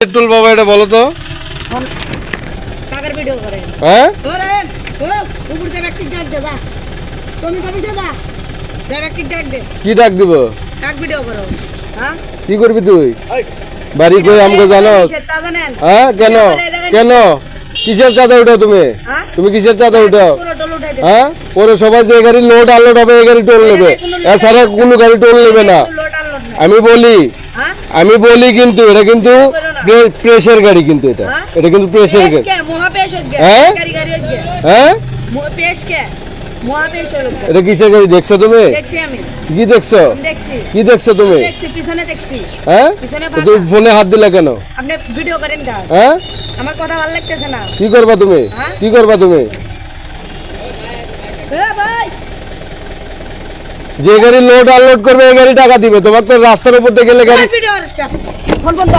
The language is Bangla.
পেট্রোল বাবা এটা বলো তো। হ্যাঁ? কি ডাক দিব? হ্যাঁ? কি করবি তুই? বাড়ি কই আমগো জানোস? হ্যাঁ কেন? কেন? কিসের চাঁদা উঠো তুমি? হ্যাঁ? তুমি কিসের চাঁদা উঠো পুরো হ্যাঁ? ওরে সবাই যে গাড়ি লোড আনলোড হবে এই গাড়ি টোল নেবে। এছাড়া কোনো গাড়ি টোল নেবে না। আমি বলি হ্যাঁ? আমি বলি কিন্তু এটা কিন্তু প্রে- প্রেসের গাড়ি কিন্তু এটা। হ্যাঁ? এটা কিন্তু প্রেসের গাড়ি। হয়ে হ্যাঁ? গাড়ি গাড়ি হয়ে? হ্যাঁ এটা কিসের গাড়ি? দেখছ তুমি? কি দেখছ? কি দেখছ তুমি? হ্যাঁ? তুমি ফোনে হাত দিলা কেন? আপনি ভিডিও করেন গা। হ্যাঁ? আমার কথা ভালো লাগতেছে না। কি করবা তুমি? হ্যাঁ? কি করবা তুমি? যে গাড়ি লোড আনলোড করবে এই গাড়ি টাকা দিবে। তোমার তো রাস্তার উপর দিয়ে গেলে গাড়ি ভিডিও ফোন বন্ধ